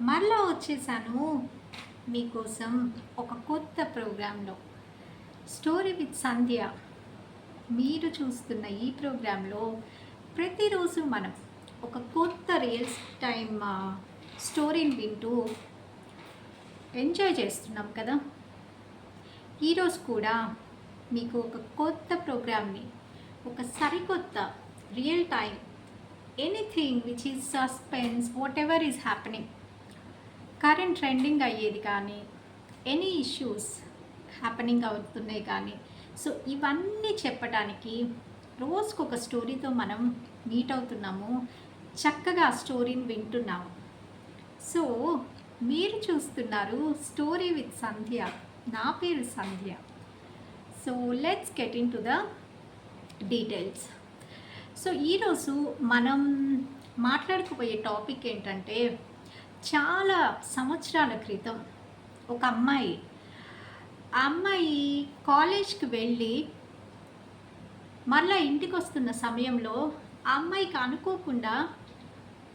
మరలా వచ్చేసాను మీకోసం ఒక కొత్త ప్రోగ్రాంలో. Story with Sandhya. మీరు చూస్తున్న ఈ ప్రోగ్రాంలో ప్రతిరోజు మనం ఒక కొత్త రియల్స్ టైమ్ స్టోరీని వింటూ ఎంజాయ్ చేస్తున్నాం కదా? ఈరోజు కూడా మీకు ఒక కొత్త ప్రోగ్రామ్ని ఒక సరికొత్త real time anything which is suspense whatever is happening current trending అయ్యేది కానీ ఎనీ ఇష్యూస్ హ్యాపెనింగ్ అవుతున్నాయి కానీ సో ఇవన్నీ చెప్పడానికి రోజుకు ఒక స్టోరీతో మనం మీట్ అవుతున్నాము చక్కగా ఆ స్టోరీని వింటున్నాము. సో మీరు చూస్తున్నారు స్టోరీ విత్ సంధ్య నా పేరు Sandhya so let's get into the details so ఈరోజు మనం మాట్లాడుకుపోయే టాపిక్ ఏంటంటే చాలా సంవత్సరాల క్రితం ఒక అమ్మాయి ఆ అమ్మాయి కాలేజ్కి వెళ్ళి మళ్ళా ఇంటికి వస్తున్న సమయంలో ఆ అమ్మాయికి అనుకోకుండా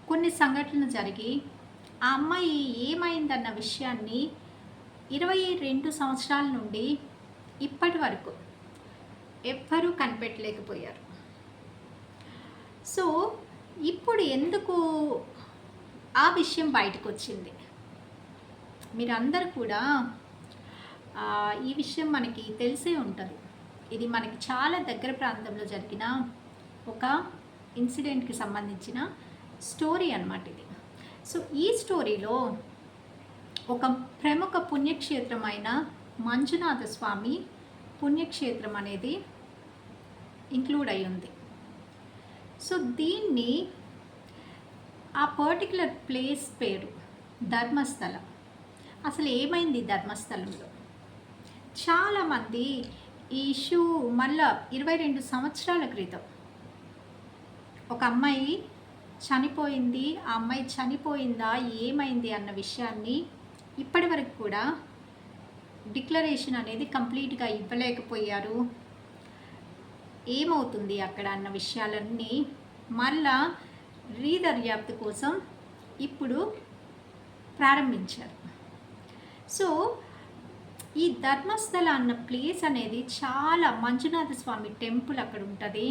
కొన్ని సంఘటనలు జరిగి ఆ అమ్మాయి ఏమైందన్న విషయాన్ని ఇరవై రెండు సంవత్సరాల నుండి ఇప్పటి వరకు ఎవ్వరూ కనిపెట్టలేకపోయారు. సో ఇప్పుడు ఎందుకు ఆ విషయం బయటకు వచ్చింది మీరందరూ కూడా ఈ విషయం మనకి తెలిసే ఉంటుంది. ఇది మనకి చాలా దగ్గర ప్రాంతంలో జరిగిన ఒక ఇన్సిడెంట్కి సంబంధించిన స్టోరీ అన్నమాట ఇది. సో ఈ స్టోరీలో ఒక ప్రముఖ పుణ్యక్షేత్రమైన మంజునాథ స్వామి పుణ్యక్షేత్రం అనేది ఇంక్లూడ్ అయి ఉంది సో దీన్ని ఆ పర్టికులర్ ప్లేస్ పేరు ధర్మస్థలం. అసలు ఏమైంది ధర్మస్థలంలో? చాలామంది ఈ ఇష్యూ మళ్ళా ఇరవై రెండు సంవత్సరాల క్రితం ఒక అమ్మాయి చనిపోయింది ఆ అమ్మాయి చనిపోయిందా ఏమైంది అన్న విషయాన్ని ఇప్పటి వరకు కూడా డిక్లరేషన్ అనేది కంప్లీట్గా ఇవ్వలేకపోయారు. ఏమవుతుంది అక్కడ అన్న విషయాలన్నీ మళ్ళా రీదర్యాప్తు కోసం ఇప్పుడు ప్రారంభించారు. సో ఈ ధర్మస్థల అన్న ప్లేస్ అనేది చాలా మంజునాథ స్వామి టెంపుల్ అక్కడ ఉంటుంది.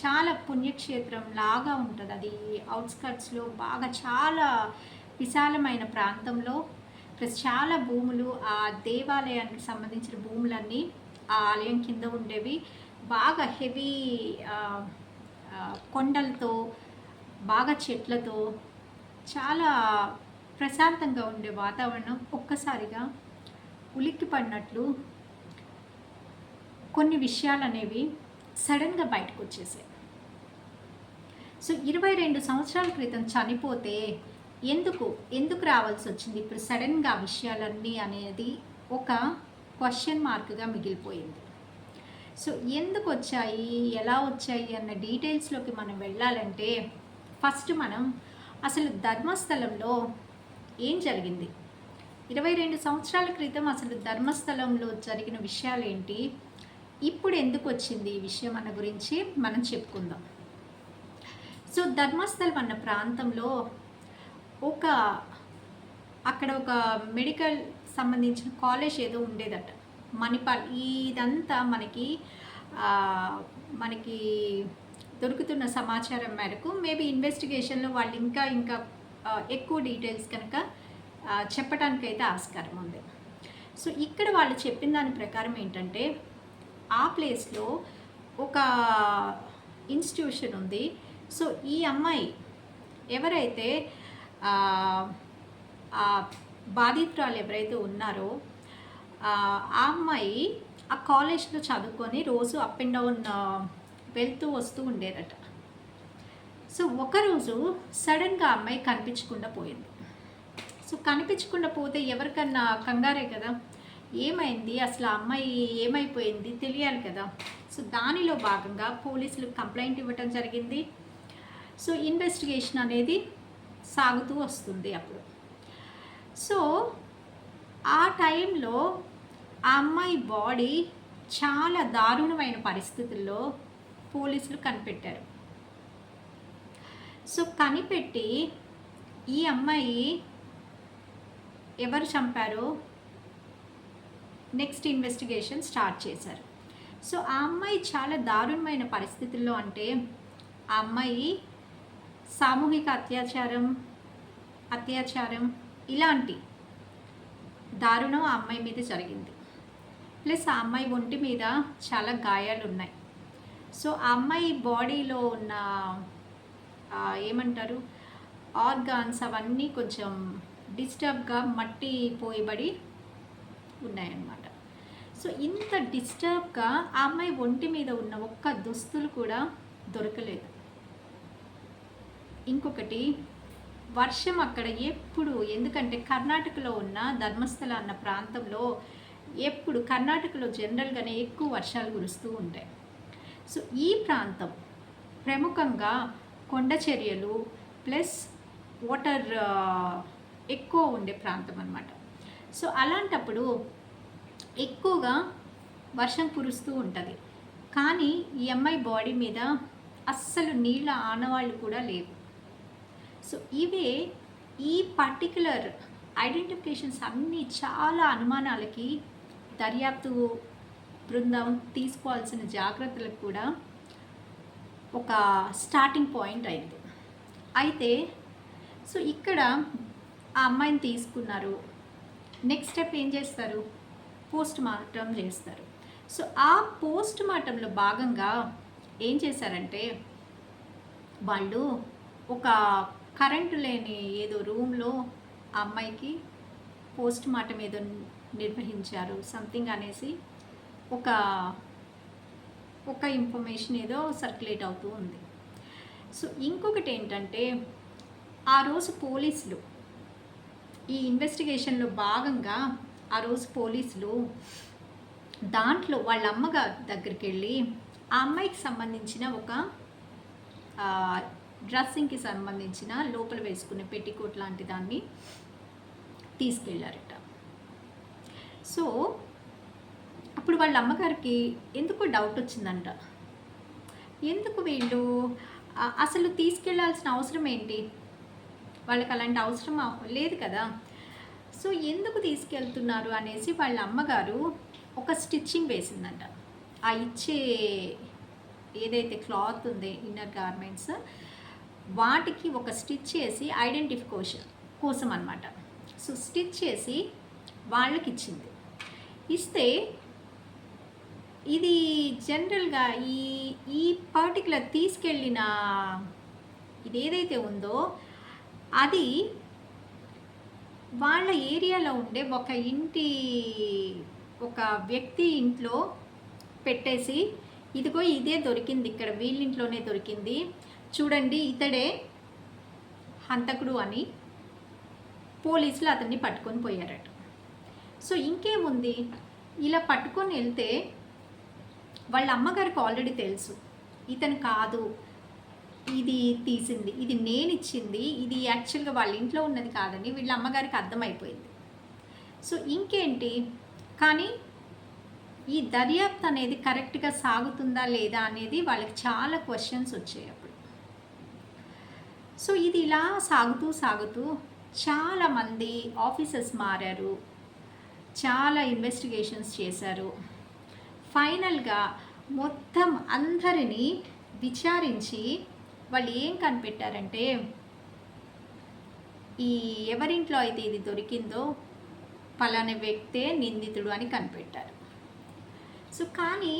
చాలా పుణ్యక్షేత్రం లాగా ఉంటుంది. అది అవుట్స్కట్స్లో బాగా చాలా విశాలమైన ప్రాంతంలో ప్లస్ చాలా భూములు ఆ దేవాలయానికి సంబంధించిన భూములన్నీ ఆ ఆలయం కింద ఉండేవి. బాగా హెవీ కొండలతో బాగా చెట్లతో చాలా ప్రశాంతంగా ఉండే వాతావరణం ఒక్కసారిగా ఉలిక్కి పడినట్లు కొన్ని విషయాలు అనేవి సడన్గా బయటకు వచ్చేసాయి. సో ఇరవై రెండు సంవత్సరాల క్రితం చనిపోతే ఎందుకు ఎందుకు రావాల్సి వచ్చింది? ఇప్పుడు సడన్గా ఆ విషయాలన్నీ అనేది ఒక క్వశ్చన్ మార్క్గా మిగిలిపోయింది. సో ఎందుకు వచ్చాయి? ఎలా వచ్చాయి? అన్న డీటెయిల్స్లోకి మనం వెళ్ళాలంటే ఫస్ట్ మనం అసలు ధర్మస్థలంలో ఏం జరిగింది? ఇరవై రెండు సంవత్సరాల క్రితం అసలు ధర్మస్థలంలో జరిగిన విషయాలు ఏంటి ఇప్పుడు ఎందుకు వచ్చింది ఈ విషయం అన్న గురించి మనం చెప్పుకుందాం. సో ధర్మస్థలం అన్న ప్రాంతంలో ఒక అక్కడ ఒక మెడికల్ సంబంధించిన కాలేజ్ ఏదో ఉండేదట. మణిపాల్ ఇదంతా మనకి మనకి దొరుకుతున్న సమాచారం మేరకు మేబీ ఇన్వెస్టిగేషన్లో వాళ్ళు ఇంకా ఇంకా ఎక్కువ డీటెయిల్స్ కనుక చెప్పడానికైతే ఆస్కారం ఉంది. సో ఇక్కడ వాళ్ళు చెప్పిన దాని ప్రకారం ఏంటంటే ఆ ప్లేస్లో ఒక ఇన్స్టిట్యూషన్ ఉంది. సో ఈ అమ్మాయి ఎవరైతే ఆ, బాధితురాలు ఎవరైతే ఉన్నారో ఆ అమ్మాయి ఆ కాలేజ్లో చదువుకొని రోజు అప్ అండ్ డౌన్ వెళ్తూ వస్తూ ఉండేదట. సో ఒకరోజు సడన్గా అమ్మాయి కనిపించకుండా పోయింది. సో కనిపించకుండా పోతే ఎవరికన్నా కంగారే కదా? ఏమైంది? అసలు ఆ అమ్మాయి ఏమైపోయింది? తెలియాలి కదా? సో దానిలో భాగంగా పోలీసులు కంప్లైంట్ ఇవ్వటం జరిగింది. సో ఇన్వెస్టిగేషన్ అనేది సాగుతూ వస్తుంది అప్పుడు. సో ఆ టైంలో ఆ అమ్మాయి బాడీ చాలా దారుణమైన పరిస్థితుల్లో పోలీసులు కనిపెట్టారు. సో కనిపెట్టి ఈ అమ్మాయి ఎవరు చంపారో నెక్స్ట్ ఇన్వెస్టిగేషన్ స్టార్ట్ చేశారు. సో ఆ అమ్మాయి చాలా దారుణమైన పరిస్థితుల్లో అంటే ఆ అమ్మాయి సామూహిక అత్యాచారం అత్యాచారం ఇలాంటి దారుణం ఆ అమ్మాయి మీద జరిగింది. ప్లస్ ఆ అమ్మాయి ఒంటి మీద చాలా గాయాలు ఉన్నాయి సో ఆ అమ్మాయి బాడీలో ఉన్న ఏమంటారు ఆర్గాన్స్ అవన్నీ కొంచెం డిస్టర్బ్గా మట్టి పోయబడి ఉన్నాయన్నమాట. సో ఇంత డిస్టర్బ్గా ఆ అమ్మాయి ఒంటి మీద ఉన్న ఒక్క దుస్తులు కూడా దొరకలేదు. ఇంకొకటి వర్షం అక్కడ ఎప్పుడు ఎందుకంటే కర్ణాటకలో ఉన్న ధర్మస్థల అన్న ప్రాంతంలో ఎప్పుడు కర్ణాటకలో జనరల్గానే ఎక్కువ వర్షాలు కురుస్తూ ఉంటాయి. సో ఈ ప్రాంతం ప్రముఖంగా కొండ చర్యలు ప్లస్ వాటర్ ఎక్కువ ఉండే ప్రాంతం అన్నమాట. సో అలాంటప్పుడు ఎక్కువగా వర్షం కురుస్తూ ఉంటుంది. కానీ ఈ అమ్మాయి బాడీ మీద అస్సలు నీళ్ళ ఆనవాళ్ళు కూడా లేవు. సో ఇవే ఈ పర్టికులర్ ఐడెంటిఫికేషన్స్ అన్నీ చాలా అనుమానాలకి దర్యాప్తు బృందం తీసుకోవాల్సిన జాగ్రత్తలకు కూడా ఒక స్టార్టింగ్ పాయింట్ అయింది. అయితే సో ఇక్కడ ఆ అమ్మాయిని తీసుకున్నారు. నెక్స్ట్ స్టెప్ ఏం చేస్తారు? పోస్ట్ మార్టం చేస్తారు. సో ఆ పోస్ట్ మార్టంలో భాగంగా ఏం చేశారంటే వాళ్ళు ఒక కరెంటు లేని ఏదో రూమ్లో ఆ అమ్మాయికి పోస్ట్ మార్టం ఏదో నిర్వహించారు సంథింగ్ అనేసి ఒక ఒక ఇన్ఫర్మేషన్ ఏదో సర్క్యులేట్ అవుతూ ఉంది. సో ఇంకొకటి ఏంటంటే ఆ రోజు పోలీసులు ఈ ఇన్వెస్టిగేషన్లో భాగంగా ఆ రోజు పోలీసులు దాంట్లో వాళ్ళ అమ్మగారి దగ్గరికి వెళ్ళి ఆ అమ్మాయికి సంబంధించిన ఒక డ్రెస్సింగ్కి సంబంధించిన లోపల వేసుకునే పెట్టికోట్ లాంటి దాన్ని తీసుకెళ్ళారట సో అప్పుడు వాళ్ళ అమ్మగారికి ఎందుకో డౌట్ వచ్చిందంట. ఎందుకు వీళ్ళు? అసలు తీసుకెళ్ళాల్సిన అవసరం ఏంటి? వాళ్ళకి అలాంటి అవసరం లేదు కదా. సో ఎందుకు తీసుకెళ్తున్నారు అనేసి వాళ్ళ అమ్మగారు ఒక స్టిచ్చింగ్ వేసిందంట. ఆ ఇచ్చే ఏదైతే క్లాత్ ఉంది ఇన్నర్ గార్మెంట్స్ వాటికి ఒక స్టిచ్ చేసి ఐడెంటిఫికేషన్ కోసం అనమాట సో స్టిచ్ చేసి వాళ్ళకి ఇచ్చింది. ఇస్తే ఇది జనరల్గా ఈ ఈ పర్టికులర్ తీసుకెళ్ళిన ఇది ఏదైతే ఉందో అది వాళ్ళ ఏరియాలో ఉండే ఒక ఇంటి ఒక వ్యక్తి ఇంట్లో పెట్టేసి ఇదిగో ఇదే దొరికింది ఇక్కడ వీళ్ళింట్లోనే దొరికింది. చూడండి ఇతడే హంతకుడు అని పోలీసులు అతన్ని పట్టుకొని పోయారట. సో ఇంకేముంది? ఇలా పట్టుకొని వెళ్తే వాళ్ళ అమ్మగారికి ఆల్రెడీ తెలుసు. ఇతను కాదు. ఇది తీసింది. ఇది నేను ఇచ్చింది ఇది యాక్చువల్గా వాళ్ళ ఇంట్లో ఉన్నది కాదని వీళ్ళ అమ్మగారికి అర్థమైపోయింది. సో ఇంకేంటి? కానీ ఈ దర్యాప్తు అనేది కరెక్ట్గా సాగుతుందా లేదా అనేది వాళ్ళకి చాలా క్వశ్చన్స్ వచ్చాయి అప్పుడు. సో ఇది ఇలా సాగుతూ సాగుతూ చాలామంది ఆఫీసర్స్ మారారు. చాలా ఇన్వెస్టిగేషన్స్ చేశారు. ఫైనల్గా మొత్తం అందరినీ విచారించి వాళ్ళు ఏం కనిపెట్టారంటే ఈ ఎవరింట్లో అయితే ఇది దొరికిందో పలానా వ్యక్తే నిందితుడు అని కనిపెట్టారు. సో కానీ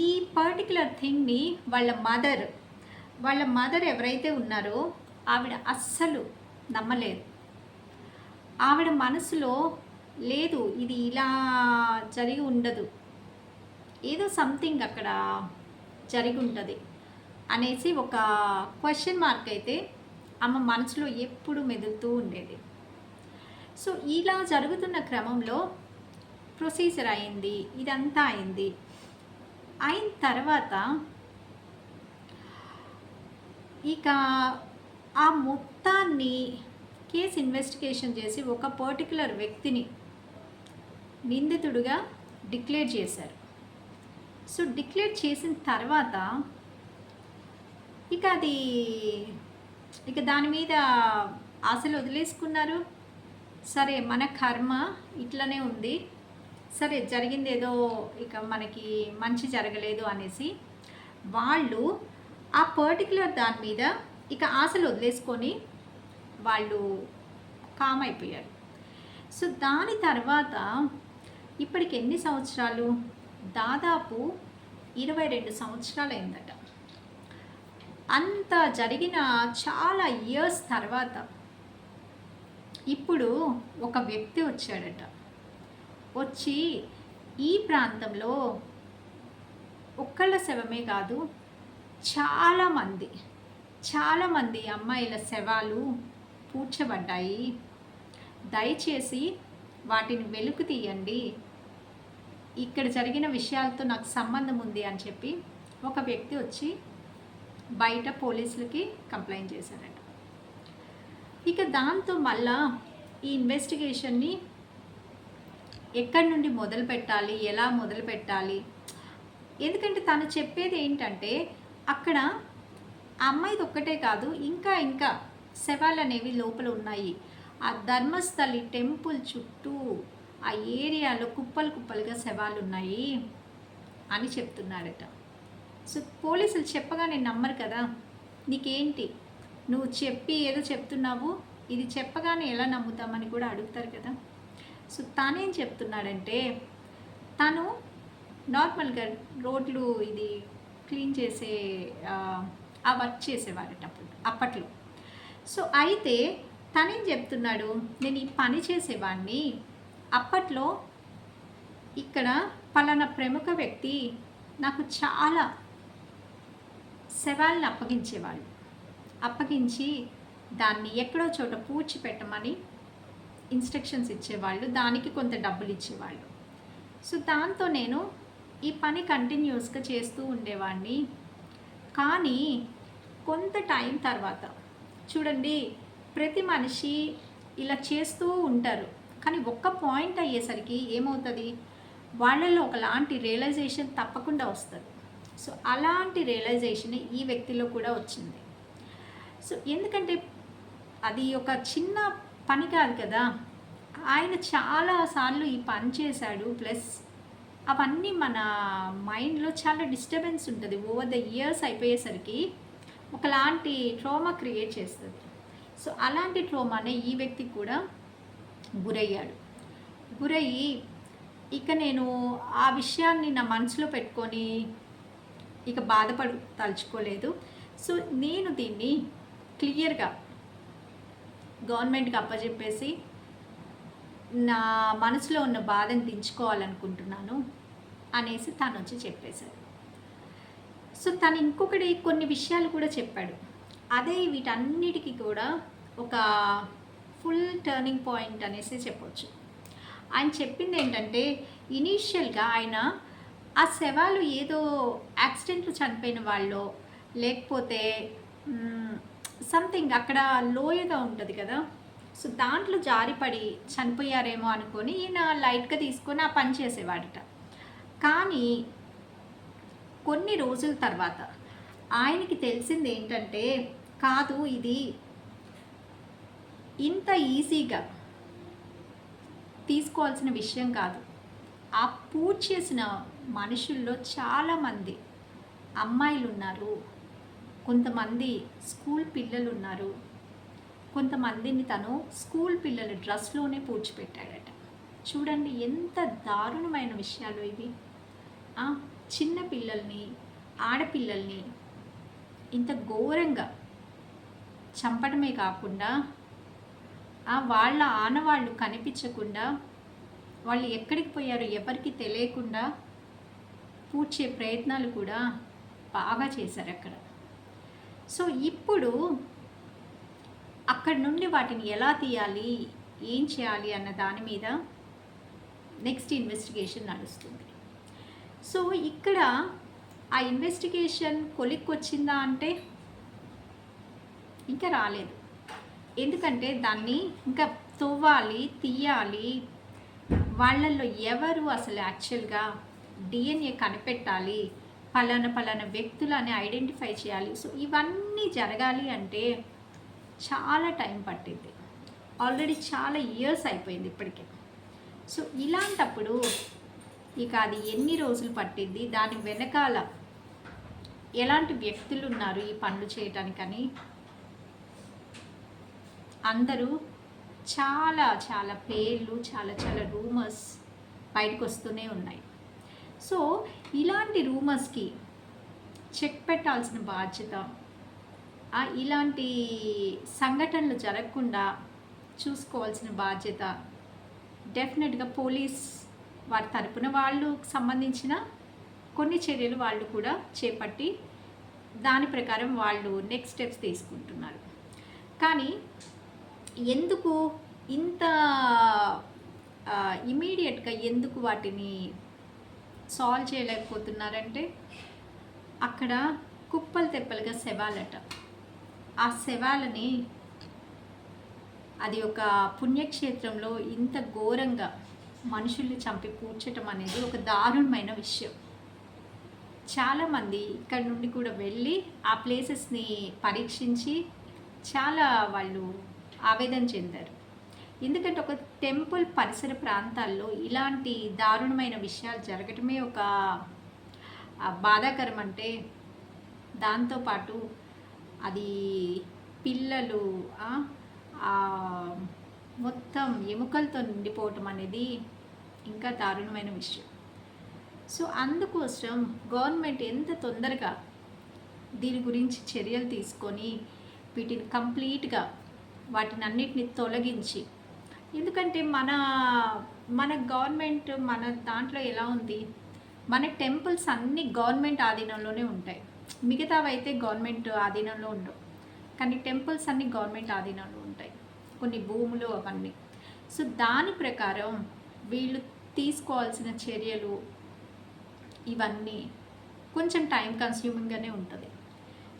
ఈ పర్టికులర్ థింగ్ని వాళ్ళ మదర్ వాళ్ళ మదర్ ఎవరైతే ఉన్నారో ఆవిడ అస్సలు నమ్మలేదు. ఆవిడ మనసులో లేదు ఇది ఇలా జరిగి ఉండదు. ఏదో సంథింగ్ అక్కడ జరిగి ఉంటుంది అనేసి ఒక క్వశ్చన్ మార్క్ అయితే ఆమె మనసులో ఎప్పుడు మెదులుతూ ఉండేది. సో ఇలా జరుగుతున్న క్రమంలో ప్రొసీజర్ అయింది ఇదంతా అయింది. అయిన తర్వాత ఇక ఆ మొత్తాన్ని కేసు ఇన్వెస్టిగేషన్ చేసి ఒక పర్టికులర్ వ్యక్తిని నిందితుడుగా డిక్లేర్ చేశారు. సో డిక్లేర్ చేసిన తర్వాత ఇక అది ఇక దాని మీద ఆశలు వదిలేసుకున్నారు. సరే మన కర్మ ఇట్లనే ఉంది. సరే జరిగింది ఏదో ఇక మనకి మంచి జరగలేదు అనేసి వాళ్ళు ఆ పర్టికులర్ దాని మీద ఇక ఆశలు వదిలేసుకొని వాళ్ళు కామ్ అయిపోయారు. సో దాని తర్వాత ఇప్పటికి ఎన్ని సంవత్సరాలు? దాదాపు ఇరవై రెండు సంవత్సరాలు అయిందట అంత జరిగిన చాలా ఇయర్స్ తర్వాత ఇప్పుడు ఒక వ్యక్తి వచ్చాడట. వచ్చి ఈ ప్రాంతంలో ఒక్కళ్ళ శవమే కాదు చాలామంది చాలామంది అమ్మాయిల శవాలు పూడ్చబడ్డాయి. దయచేసి వాటిని వెలుకు తీయండి. ఇక్కడ జరిగిన విషయాలతో నాకు సంబంధం ఉంది అని చెప్పి ఒక వ్యక్తి వచ్చి బయట పోలీసులకి కంప్లైంట్ చేశారట. ఇక దాంతో మళ్ళా ఈ ఇన్వెస్టిగేషన్ని ఎక్కడి నుండి మొదలు పెట్టాలి ఎలా మొదలు పెట్టాలి? ఎందుకంటే తను చెప్పేది ఏంటంటే అక్కడ అమ్మాయిది ఒక్కటే కాదు ఇంకా ఇంకా శవాలు అనేవి లోపల ఉన్నాయి. ఆ ధర్మస్థలి టెంపుల్ చుట్టూ ఆ ఏరియాలో కుప్పలు కుప్పలుగా శవాలు ఉన్నాయి అని చెప్తున్నాడట సో పోలీసులు చెప్పగా నేను నమ్మరు కదా. నీకేంటి? నువ్వు చెప్పి ఏదో చెప్తున్నావు ఇది చెప్పగానే ఎలా నమ్ముతామని కూడా అడుగుతారు కదా. సో తానేం చెప్తున్నాడంటే తను నార్మల్గా రోడ్లు ఇది క్లీన్ చేసే ఆ, ఆ వర్క్ చేసేవారట అప్పుడు అప్పట్లో. సో అయితే తనేం చెప్తున్నాడు నేను ఈ పని చేసేవాడిని అప్పట్లో ఇక్కడ పలానా ప్రముఖ వ్యక్తి నాకు చాలా శవాలను అప్పగించేవాళ్ళు అప్పగించి దాన్ని ఎక్కడో చోట పూడ్చి పెట్టమని ఇన్స్ట్రక్షన్స్ ఇచ్చేవాళ్ళు దానికి కొంత డబ్బులు ఇచ్చేవాళ్ళు. సో దాంతో నేను ఈ పని కంటిన్యూస్గా చేస్తూ ఉండేవాడిని. కానీ కొంత టైం తర్వాత చూడండి ప్రతి మనిషి ఇలా చేస్తూ ఉంటారు. కానీ ఒక్క పాయింట్ అయ్యేసరికి ఏమవుతుంది? వాళ్ళలో ఒకలాంటి రియలైజేషన్ తప్పకుండా వస్తుంది. సో అలాంటి రియలైజేషన్ ఈ వ్యక్తిలో కూడా వచ్చింది. సో ఎందుకంటే అది ఒక చిన్న పని కాదు కదా? ఆయన చాలాసార్లు ఈ పని చేశాడు ప్లస్ అవన్నీ మన మైండ్లో చాలా డిస్టర్బెన్స్ ఉంటుంది. ఓవర్ ద ఇయర్స్ అయిపోయేసరికి ఒకలాంటి ట్రోమా క్రియేట్ చేస్తుంది. సో అలాంటి ట్రోమానే ఈ వ్యక్తికి కూడా గురయ్యాడు. గురయ్యి ఇక నేను ఆ విషయాన్ని నా మనసులో పెట్టుకొని ఇక బాధపడు తలుచుకోలేదు. సో నేను దీన్ని క్లియర్గా గవర్నమెంట్కి అప్పచెప్పేసి నా మనసులో ఉన్న బాధను దించుకోవాలనుకుంటున్నాను అనేసి తను వచ్చి చెప్పేశారు సో తను ఇంకొకటి కొన్ని విషయాలు కూడా చెప్పాడు. అదే వీటన్నిటికీ కూడా ఒక ఫుల్ టర్నింగ్ పాయింట్ అనేసి చెప్పొచ్చు. ఆయన చెప్పింది ఏంటంటే ఇనీషియల్గా ఆయన ఆ శవాలు ఏదో యాక్సిడెంట్లు చనిపోయిన వాళ్ళు లేకపోతే సంథింగ్ అక్కడ లోయగా ఉంటుంది కదా సో దాంట్లో జారిపడి చనిపోయారేమో అనుకొని ఈయన లైట్గా తీసుకొని ఆ పని చేసేవాడట. కానీ కొన్ని రోజుల తర్వాత ఆయనకి తెలిసింది ఏంటంటే కాదు ఇది ఇంత ఈజీగా తీసుకోవాల్సిన విషయం కాదు. ఆ పూజ చేసిన మనుషుల్లో చాలామంది అమ్మాయిలు ఉన్నారు కొంతమంది స్కూల్ పిల్లలు ఉన్నారు కొంతమందిని తను స్కూల్ పిల్లల డ్రెస్లోనే పూడ్చిపెట్టాడట చూడండి ఎంత దారుణమైన విషయాలు ఇవి. చిన్న పిల్లల్ని ఆడపిల్లల్ని ఇంత ఘోరంగా చంపడమే కాకుండా వాళ్ళ ఆనవాళ్ళు కనిపించకుండా వాళ్ళు ఎక్కడికి పోయారో ఎవరికి తెలియకుండా పూడ్చే ప్రయత్నాలు కూడా బాగా చేశారు అక్కడ. సో ఇప్పుడు అక్కడి నుండి వాటిని ఎలా తీయాలి ఏం చేయాలి అన్న దాని మీద నెక్స్ట్ ఇన్వెస్టిగేషన్ నడుస్తుంది. సో ఇక్కడ ఆ ఇన్వెస్టిగేషన్ కొలిక్కి వచ్చిందా అంటే ఇంకా రాలేదు. ఎందుకంటే దాన్ని ఇంకా తువ్వాలి తీయాలి. వాళ్ళల్లో ఎవరు అసలు యాక్చువల్గా డిఎన్ఏ కనిపెట్టాలి? పలానా పలానా వ్యక్తులని ఐడెంటిఫై చేయాలి. సో ఇవన్నీ జరగాలి అంటే చాలా టైం పట్టింది. ఆల్రెడీ చాలా ఇయర్స్ అయిపోయింది ఇప్పటికే. సో ఇలాంటప్పుడు ఇక అది ఎన్ని రోజులు పట్టింది? దాని వెనకాల ఎలాంటి వ్యక్తులు ఉన్నారు ఈ పనులు చేయటానికని? అందరూ చాలా చాలా పేర్లు చాలా చాలా రూమర్స్ బయటకు వస్తూనే ఉన్నాయి. సో ఇలాంటి రూమర్స్కి చెక్ పెట్టాల్సిన బాధ్యత ఇలాంటి సంఘటనలు జరగకుండా చూసుకోవాల్సిన బాధ్యత డెఫినెట్గా పోలీస్ వారి తరపున వాళ్ళు సంబంధించిన కొన్ని చర్యలు వాళ్ళు కూడా చేపట్టి దాని ప్రకారం వాళ్ళు నెక్స్ట్ స్టెప్స్ తీసుకుంటున్నారు. కానీ ఎందుకు ఇంత ఇమీడియట్గా ఎందుకు వాటిని సాల్వ్ చేయలేకపోతున్నారంటే అక్కడ కుప్పలు తెప్పలుగా శవాలట. ఆ శవాలని అది ఒక పుణ్యక్షేత్రంలో ఇంత ఘోరంగా మనుషుల్ని చంపి కూర్చటం అనేది ఒక దారుణమైన విషయం. చాలామంది ఇక్కడ నుండి కూడా వెళ్ళి ఆ ప్లేసెస్ని పరీక్షించి చాలా వాళ్ళు ఆవేదన చెందారు. ఎందుకంటే ఒక టెంపుల్ పరిసర ప్రాంతాల్లో ఇలాంటి దారుణమైన విషయాలు జరగటమే ఒక బాధాకరం అంటే దాంతోపాటు అది పిల్లలు మొత్తం ఎముకలతో నిండిపోవటం అనేది ఇంకా దారుణమైన విషయం. సో అందుకోసం గవర్నమెంట్ ఎంత తొందరగా దీని గురించి చర్యలు తీసుకొని వీటిని కంప్లీట్గా వాటిని అన్నిటిని తొలగించి. ఎందుకంటే మన మన గవర్నమెంట్ మన దాంట్లో ఎలా ఉంది? మన టెంపుల్స్ అన్ని గవర్నమెంట్ ఆధీనంలోనే ఉంటాయి. మిగతావి అయితే గవర్నమెంట్ ఆధీనంలో ఉండవు. కానీ టెంపుల్స్ అన్ని గవర్నమెంట్ ఆధీనంలో ఉంటాయి. కొన్ని భూములు అవన్నీ. సో దాని ప్రకారం వీళ్ళు తీసుకోవాల్సిన చర్యలు ఇవన్నీ కొంచెం టైం కన్స్యూమింగ్గానే ఉంటుంది.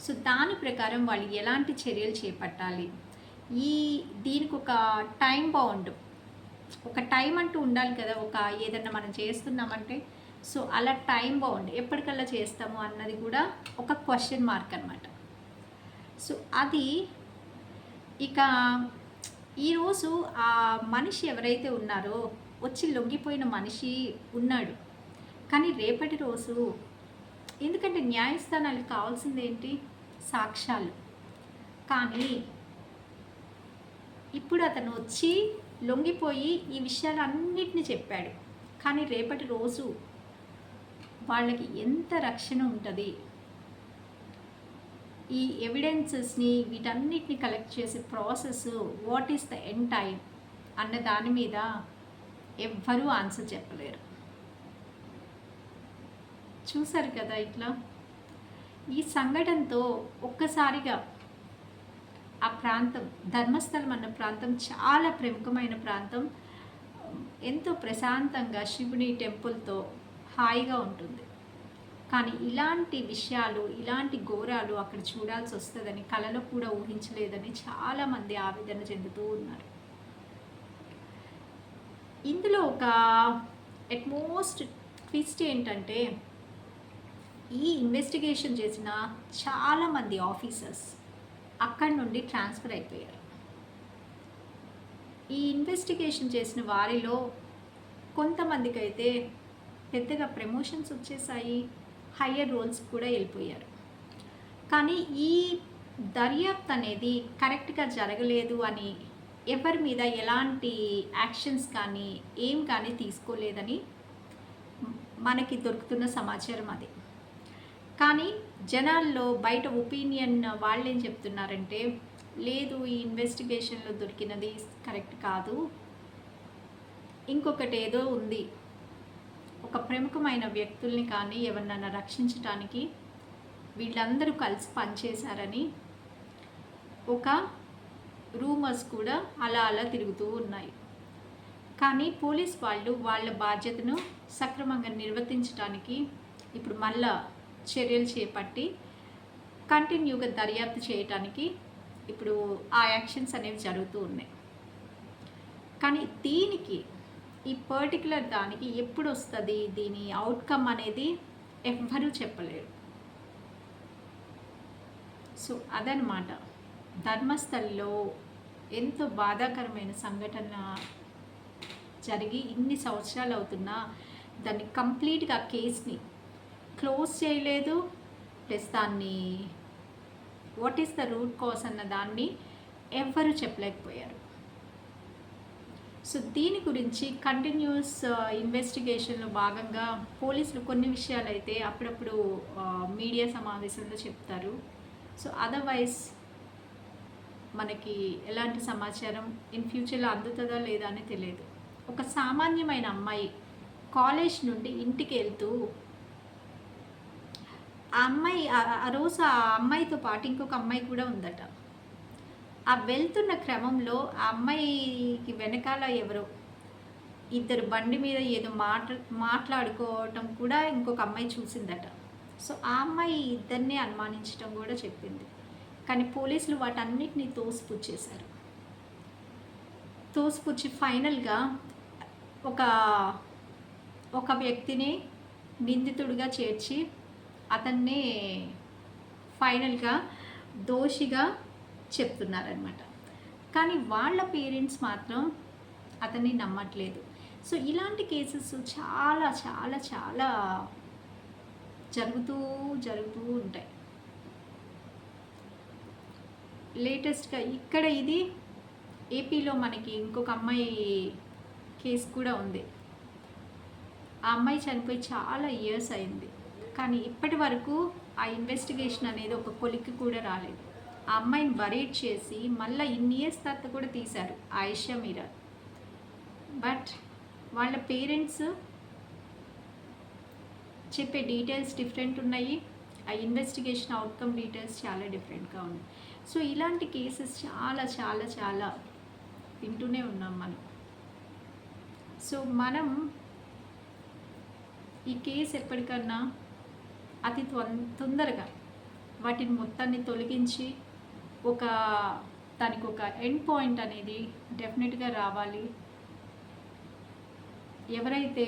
సో దాని ప్రకారం వాళ్ళు ఎలాంటి చర్యలు చేపట్టాలి? ఈ దీనికి ఒక టైం బౌండ్ ఒక టైం అంటూ ఉండాలి కదా ఒక ఏదన్నా మనం చేస్తున్నామంటే. సో అలా టైం బౌండ్ ఎప్పటికల్లా చేస్తాము అన్నది కూడా ఒక క్వశ్చన్ మార్క్ అనమాట సో అది ఇక ఈరోజు ఆ మనిషి ఎవరైతే ఉన్నారో వచ్చి లొంగిపోయిన మనిషి ఉన్నాడు. కానీ రేపటి రోజు ఎందుకంటే న్యాయస్థానాలకు కావాల్సింది ఏంటి సాక్ష్యాలు. కానీ ఇప్పుడు అతను వచ్చి లొంగిపోయి ఈ విషయాలన్నిటిని చెప్పాడు. కానీ రేపటి రోజు వాళ్ళకి ఎంత రక్షణ ఉంటుంది? ఈ ఎవిడెన్సెస్ని వీటన్నిటిని కలెక్ట్ చేసే process what is the end time అన్న దాని మీద ఎవ్వరూ ఆన్సర్ చెప్పలేరు. చూశారు కదా ఇట్లా? ఈ సంఘటనతో ఒక్కసారిగా ఆ ప్రాంతం ధర్మస్థలం అన్న ప్రాంతం చాలా ప్రముఖమైన ప్రాంతం. ఎంతో ప్రశాంతంగా శివుని టెంపుల్తో హాయిగా ఉంటుంది. కానీ ఇలాంటి విషయాలు ఇలాంటి ఘోరాలు అక్కడ చూడాల్సి వస్తుందని కలలో కూడా ఊహించలేదని చాలామంది ఆవేదన చెందుతూ ఉన్నారు. ఇందులో ఒక అట్మోస్ట్ ట్విస్ట్ ఏంటంటే ఈ ఇన్వెస్టిగేషన్ చేసిన చాలామంది ఆఫీసర్స్ అక్కడి నుండి ట్రాన్స్ఫర్ అయిపోయారు. ఈ ఇన్వెస్టిగేషన్ చేసిన వారిలో కొంతమందికి అయితే పెద్దగా ప్రమోషన్స్ వచ్చేసాయి హయ్యర్ రోల్స్ కూడా వెళ్ళిపోయారు. కానీ ఈ దర్యాప్తు అనేది కరెక్ట్గా జరగలేదు అని ఎవరి మీద ఎలాంటి యాక్షన్స్ కానీ ఏం కానీ తీసుకోలేదని మనకి దొరుకుతున్న సమాచారం అది. కానీ జనాల్లో బయట ఒపీనియన్ వాళ్ళు ఏం చెప్తున్నారంటే లేదు ఈ ఇన్వెస్టిగేషన్లో దొరికినది కరెక్ట్ కాదు. ఇంకొకటి ఏదో ఉంది. ఒక ప్రముఖమైన వ్యక్తుల్ని కానీ ఎవరినైనా రక్షించటానికి వీళ్ళందరూ కలిసి పనిచేశారని ఒక రూమర్స్ కూడా అలా అలా తిరుగుతూ ఉన్నాయి. కానీ పోలీస్ వాళ్ళు వాళ్ళ బాధ్యతను సక్రమంగా నిర్వర్తించడానికి ఇప్పుడు మళ్ళా చర్యలు చేపట్టి కంటిన్యూగా దర్యాప్తు చేయటానికి ఇప్పుడు ఆ యాక్షన్స్ అనేవి జరుగుతూ ఉన్నాయి. కానీ దీనికి ఈ పర్టికులర్ దానికి ఎప్పుడు వస్తుంది? దీని అవుట్కమ్ అనేది ఎవ్వరూ చెప్పలేరు. సో అదనమాట. ధర్మస్థల్లో ఎంతో బాధాకరమైన సంఘటన జరిగి ఇన్ని సంవత్సరాలు అవుతున్నా దాన్ని కంప్లీట్గా కేస్ని క్లోజ్ చేయలేదు. ప్లస్ దాన్ని what is the root cause అన్న దాన్ని ఎవ్వరూ చెప్పలేకపోయారు. సో దీని గురించి కంటిన్యూస్ ఇన్వెస్టిగేషన్లో uh, భాగంగా పోలీసులు కొన్ని విషయాలు అయితే అప్పుడప్పుడు uh, మీడియా సమావేశంలో చెప్తారు. సో అదర్వైజ్ మనకి ఎలాంటి సమాచారం ఇన్ ఫ్యూచర్లో అందుతుందా లేదా అని తెలియదు. ఒక సామాన్యమైన అమ్మాయి కాలేజ్ నుండి ఇంటికి వెళ్తూ ఆ అమ్మాయి ఆ- రోజు ఆ అమ్మాయితో పాటు ఇంకొక అమ్మాయి కూడా ఉందట. ఆ వెళ్తున్న క్రమంలో ఆ అమ్మాయికి వెనకాల ఎవరో ఇద్దరు బండి మీద ఏదో మాట మాట్లాడుకోవటం కూడా ఇంకొక అమ్మాయి చూసిందట. సో ఆ అమ్మాయి ఇద్దరిని అనుమానించడం కూడా చెప్పింది. కానీ పోలీసులు వాటన్నిటిని తోసిపుచ్చేశారు. తోసిపుచ్చి ఫైనల్గా ఒక ఒక వ్యక్తిని నిందితుడిగా చేర్చి అతన్ని ఫైనల్గా దోషిగా చెప్తున్నారనమాట కానీ వాళ్ళ పేరెంట్స్ మాత్రం అతన్ని నమ్మట్లేదు. సో ఇలాంటి కేసెస్ చాలా చాలా చాలా జరుగుతూ జరుగుతూ ఉంటాయి. లేటెస్ట్గా ఇక్కడ ఇది ఏపీలో మనకి ఇంకొక అమ్మాయి కేసు కూడా ఉంది. ఆ అమ్మాయి చనిపోయి చాలా ఇయర్స్ అయింది. కానీ ఇప్పటి వరకు ఆ ఇన్వెస్టిగేషన్ అనేది ఒక కొలిక్కి కూడా రాలేదు. ఆ అమ్మాయిని బరీడ్ చేసి మళ్ళీ ఇన్ని ఇయర్స్ తర్వాత కూడా తీశారు ఆయిషా మీరా. బట్ వాళ్ళ పేరెంట్స్ చెప్పే డీటెయిల్స్ డిఫరెంట్ ఉన్నాయి. ఆ ఇన్వెస్టిగేషన్ అవుట్కమ్ డీటెయిల్స్ చాలా డిఫరెంట్గా ఉన్నాయి. సో ఇలాంటి కేసెస్ చాలా చాలా చాలా వింటూనే ఉన్నాం మనం. సో మనం ఈ కేసు ఎప్పటికన్నా అతి తొందరగా వాటిని మొత్తాన్ని తొలగించి ఒక దానికి ఒక ఎండ్ పాయింట్ అనేది డెఫినెట్గా రావాలి. ఎవరైతే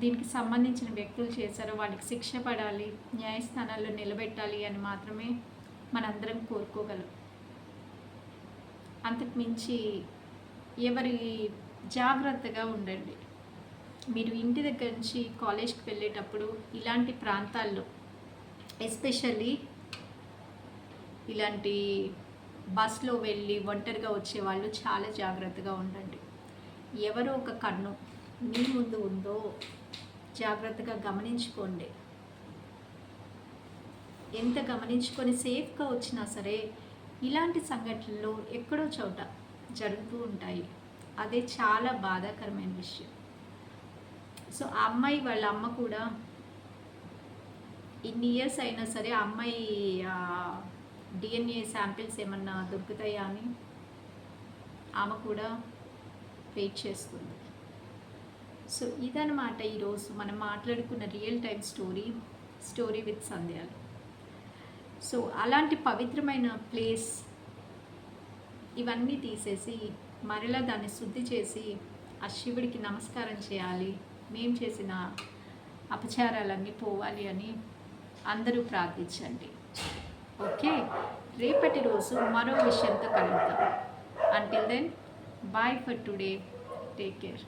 దీనికి సంబంధించిన వ్యక్తులు చేశారో వాళ్ళకి శిక్ష పడాలి న్యాయస్థానాల్లో నిలబెట్టాలి అని మాత్రమే మనందరం కోరుకోగలం. అంతకు మించి ఎవరి జాగ్రత్తగా ఉండండి. మీరు ఇంటి దగ్గర నుంచి కాలేజ్కి వెళ్ళేటప్పుడు ఇలాంటి ప్రాంతాల్లో ఎస్పెషల్లీ ఇలాంటి బస్లో వెళ్ళి ఒంటరిగా వచ్చే వాళ్ళు చాలా జాగ్రత్తగా ఉండండి. ఎవరో ఒక కన్ను మీ ముందు ఉందో జాగ్రత్తగా గమనించుకోండి. ఎంత గమనించుకొని సేఫ్గా వచ్చినా సరే ఇలాంటి సంఘటనలు ఎక్కడో చోట జరుగుతూ ఉంటాయి. అదే చాలా బాధాకరమైన విషయం. సో ఆ అమ్మాయి వాళ్ళ అమ్మ కూడా ఇన్ని ఇయర్స్ అయినా సరే ఆ అమ్మాయి డిఎన్ఏ శాంపిల్స్ ఏమన్నా దొరుకుతాయా అని ఆమె కూడా వెయిట్ చేస్తుంది. సో ఇదనమాట ఈరోజు మనం మాట్లాడుకున్న real time story story with సంధ్యాలు so అలాంటి పవిత్రమైన ప్లేస్ ఇవన్నీ తీసేసి మరలా దాన్ని శుద్ధి చేసి ఆ శివుడికి నమస్కారం చేయాలి. మేము చేసిన అపచారాలన్నీ పోవాలి అని అందరూ ప్రార్థించండి. ఓకే? రేపటి రోజు మరో విషయంతో కలుగుతాం until then bye for today take care